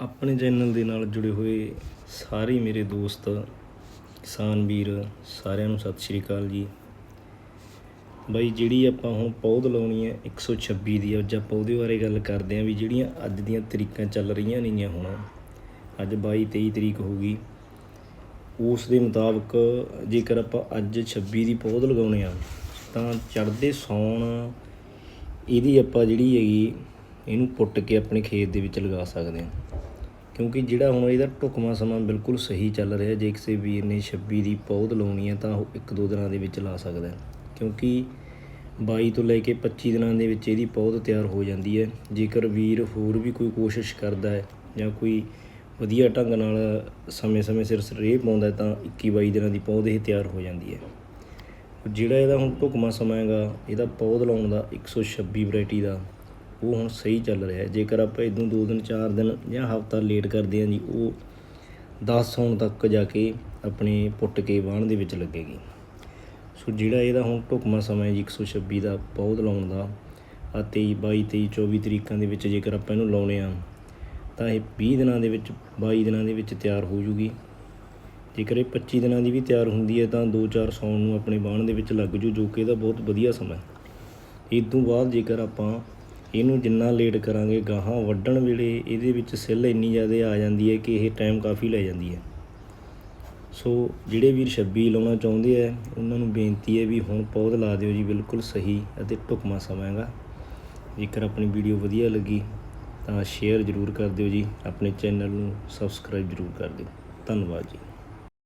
ਆਪਣੇ ਚੈਨਲ ਦੇ ਨਾਲ ਜੁੜੇ ਹੋਏ ਸਾਰੇ ਮੇਰੇ ਦੋਸਤ, ਕਿਸਾਨ ਵੀਰ, ਸਾਰਿਆਂ ਨੂੰ ਸਤਿ ਸ਼੍ਰੀ ਅਕਾਲ ਜੀ। ਬਾਈ, ਜਿਹੜੀ ਆਪਾਂ ਹੁਣ ਪੌਦ ਲਾਉਣੀ ਹੈ 126 ਦੀ ਅੱਜ ਆਪਾਂ ਉਹਦੇ ਬਾਰੇ ਗੱਲ ਕਰਦੇ ਆਂ ਵੀ ਜਿਹੜੀਆਂ ਅੱਜ ਦੀਆਂ ਤਰੀਕਾਂ ਚੱਲ ਰਹੀਆਂ ਨੇਗੀਆਂ ਹੁਣ। ਅੱਜ 22 23 ਤਰੀਕ ਹੋ ਗਈ। ਉਸ ਦੇ ਮੁਤਾਬਕ ਜੇਕਰ ਆਪਾਂ ਅੱਜ 26 ਦੀ ਪੌਦ ਲਗਾਉਣੇ ਆ, ਤਾਂ ਚੜ੍ਹਦੇ ਸੌਣ ਇਹਦੀ ਆਪਾਂ ਜਿਹੜੀ ਹੈਗੀ, ਇਹਨੂੰ ਪੁੱਟ ਕੇ ਆਪਣੇ ਖੇਤ ਦੇ ਵਿੱਚ ਲਗਾ ਸਕਦੇ ਹਾਂ। ਕਿਉਂਕਿ ਜਿਹੜਾ ਹੁਣ ਇਹਦਾ ਢੁਕਵਾਂ ਸਮਾਂ ਬਿਲਕੁਲ ਸਹੀ ਚੱਲ ਰਿਹਾ, ਜੇ ਕਿਸੇ ਵੀਰ ਨੇ 26 ਦੀ ਪੌਦ ਲਾਉਣੀ ਹੈ ਤਾਂ ਉਹ ਇੱਕ ਦੋ ਦਿਨਾਂ ਦੇ ਵਿੱਚ ਲਾ ਸਕਦਾ ਕਿਉਂਕਿ 22 ਤੋਂ ਲੈ ਕੇ 25 ਦਿਨਾਂ ਦੇ ਵਿੱਚ ਇਹਦੀ ਪੌਦ ਤਿਆਰ ਹੋ ਜਾਂਦੀ ਹੈ। ਜੇਕਰ ਵੀਰ ਹੋਰ ਵੀ ਕੋਈ ਕੋਸ਼ਿਸ਼ ਕਰਦਾ ਹੈ ਜਾਂ ਕੋਈ ਵਧੀਆ ਢੰਗ ਨਾਲ ਸਮੇਂ-ਸਮੇਂ ਸਿਰ ਸਪਰੇਅ ਪਾਉਂਦਾ ਤਾਂ 21-22 ਦਿਨਾਂ ਦੀ ਪੌਦ ਇਹ ਤਿਆਰ ਹੋ ਜਾਂਦੀ ਹੈ। ਜਿਹੜਾ ਇਹਦਾ ਹੁਣ ਢੁਕਵਾਂ ਸਮਾਂ ਹੈਗਾ, ਇਹਦਾ ਪੌਦ ਲਾਉਣ ਦਾ 126 ਵੈਰਾਈਟੀ ਦਾ ਉਹ ਹੁਣ ਸਹੀ ਚੱਲ ਰਿਹਾ ਜੇਕਰ ਆਪਾਂ ਇਦੋਂ 2 ਦਿਨ 4 ਦਿਨ ਜਾਂ ਹਫ਼ਤਾ ਲੇਟ ਕਰਦੇ ਹਾਂ ਜੀ, ਉਹ 10 ਹੋਣ ਤੱਕ ਜਾ ਕੇ ਆਪਣੇ ਪੁੱਟ ਕੇ ਵਾਹਣ ਦੇ ਵਿੱਚ ਲੱਗੇਗੀ। ਸੋ ਜਿਹੜਾ ਇਹਦਾ ਹੁਣ ਢੁਕਵਾਂ ਸਮਾਂ ਹੈ ਜੀ 126 ਦਾ ਪੌਦ ਲਾਉਣ ਦਾ ਆ 23 22 23 24 ਤਰੀਕਾਂ ਦੇ ਵਿੱਚ ਜੇਕਰ ਆਪਾਂ ਇਹਨੂੰ ਲਾਉਣੇ ਆ ਤਾਂ ਇਹ 20 ਦਿਨਾਂ ਦੇ ਵਿੱਚ 22 ਦਿਨਾਂ ਦੇ ਵਿੱਚ ਤਿਆਰ ਹੋ ਜੂਗੀ। ਜੇਕਰ ਇਹ 25 ਦਿਨਾਂ ਦੀ ਵੀ ਤਿਆਰ ਹੁੰਦੀ ਹੈ, ਤਾਂ 2-4 ਸੌਣ ਨੂੰ ਆਪਣੇ ਬਾਣ ਦੇ ਵਿੱਚ ਲੱਗ ਜੂ, ਜੋ ਕਿ ਇਹਦਾ ਬਹੁਤ ਵਧੀਆ ਸਮਾਂ ਹੈ। ਇਸ ਤੋਂ ਬਾਅਦ ਜੇਕਰ ਆਪਾਂ ਇਹਨੂੰ ਜਿੰਨਾ ਲੇਟ ਕਰਾਂਗੇ, ਗਾਹਾਂ ਵੱਢਣ ਵੇਲੇ ਇਹਦੇ ਵਿੱਚ ਸਿੱਲ ਇੰਨੀ ਜ਼ਿਆਦਾ ਆ ਜਾਂਦੀ ਹੈ ਕਿ ਇਹ ਟਾਈਮ ਕਾਫੀ ਲੈ ਜਾਂਦੀ ਹੈ। ਸੋ ਜਿਹੜੇ ਵੀਰ 26 ਲਾਉਣਾ ਚਾਹੁੰਦੇ ਆ, ਉਹਨਾਂ ਨੂੰ ਬੇਨਤੀ ਹੈ ਵੀ ਹੁਣ ਪੌਦ ਲਾ ਦਿਓ ਜੀ ਬਿਲਕੁਲ ਸਹੀ ਅਤੇ ਢੁਕਵਾਂ ਸਮਾਂਗਾ ਜੇਕਰ ਆਪਣੀ ਵੀਡੀਓ ਵਧੀਆ ਲੱਗੀ, ਤਾਂ ਸ਼ੇਅਰ ਜ਼ਰੂਰ ਕਰ ਦਿਓ ਜੀ। ਆਪਣੇ ਚੈਨਲ ਨੂੰ ਸਬਸਕ੍ਰਾਈਬ ਜ਼ਰੂਰ ਕਰ ਦਿਓ। ਧੰਨਵਾਦ ਜੀ।